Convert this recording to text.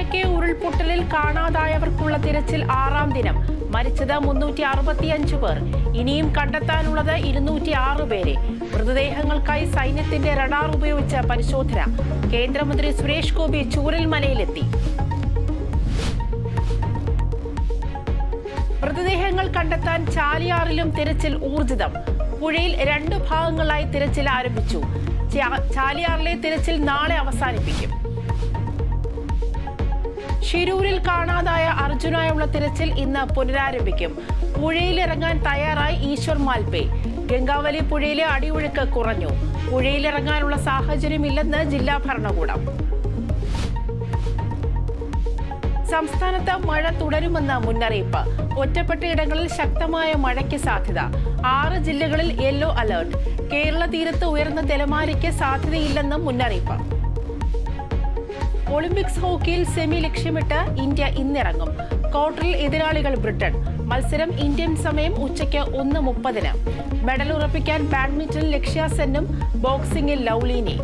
ഉരുൾപൊട്ടലിൽ കാണാതായവർക്കുള്ള തിരച്ചിൽ ആറാം ദിനം. മരിച്ചത് മുന്നൂറ്റി അറുപത്തിയഞ്ച് പേർ. ഇനിയും കണ്ടെത്താനുള്ളത് ഇരുന്നൂറ്റി ആറ് പേരെ. മൃതദേഹങ്ങൾക്കായി സൈന്യത്തിന്റെ റഡാർ ഉപയോഗിച്ച പരിശോധന. കേന്ദ്രമന്ത്രി സുരേഷ് ഗോപി ചൂരൽമലയിലെത്തി. മൃതദേഹങ്ങൾ കണ്ടെത്താൻ ചാലിയാറിലും തിരച്ചിൽ ഊർജിതം. പുഴയിൽ രണ്ട് ഭാഗങ്ങളായി തിരച്ചിൽ ആരംഭിച്ചു. ചാലിയാറിലെ തിരച്ചിൽ നാളെ അവസാനിപ്പിക്കും. ഷിരൂരിൽ കാണാതായ അർജുനായുള്ള തിരച്ചിൽ ഇന്ന് പുനരാരംഭിക്കും. പുഴയിലിറങ്ങാൻ തയ്യാറായി ഈശ്വർ മാൽപേ. ഗംഗാവലി പുഴയിലെ അടിയൊഴുക്ക് കുറഞ്ഞു. പുഴയിലിറങ്ങാനുള്ള സാഹചര്യമില്ലെന്ന് ജില്ലാ ഭരണകൂടം. സംസ്ഥാനത്ത് മഴ തുടരുമെന്ന് മുന്നറിയിപ്പ്. ഒറ്റപ്പെട്ട ഇടങ്ങളിൽ ശക്തമായ മഴയ്ക്ക് സാധ്യത. ആറ് ജില്ലകളിൽ യെല്ലോ അലേർട്ട്. കേരള തീരത്ത് ഉയർന്ന തിരമാലയ്ക്ക് സാധ്യതയില്ലെന്നും മുന്നറിയിപ്പ്. ഒളിമ്പിക്സ് ഹോക്കിയിൽ സെമി ലക്ഷ്യമിട്ട് ഇന്ത്യ ഇന്നിറങ്ങും. ക്വാർട്ടറിൽ എതിരാളികൾ ബ്രിട്ടൻ. മത്സരം ഇന്ത്യൻ സമയം ഉച്ചയ്ക്ക് ഒന്ന് മുപ്പതിന്. മെഡൽ ഉറപ്പിക്കാൻ ബാഡ്മിന്റൺ ലക്ഷ്യ സെന്നും ബോക്സിംഗിൽ ലൗലീനി.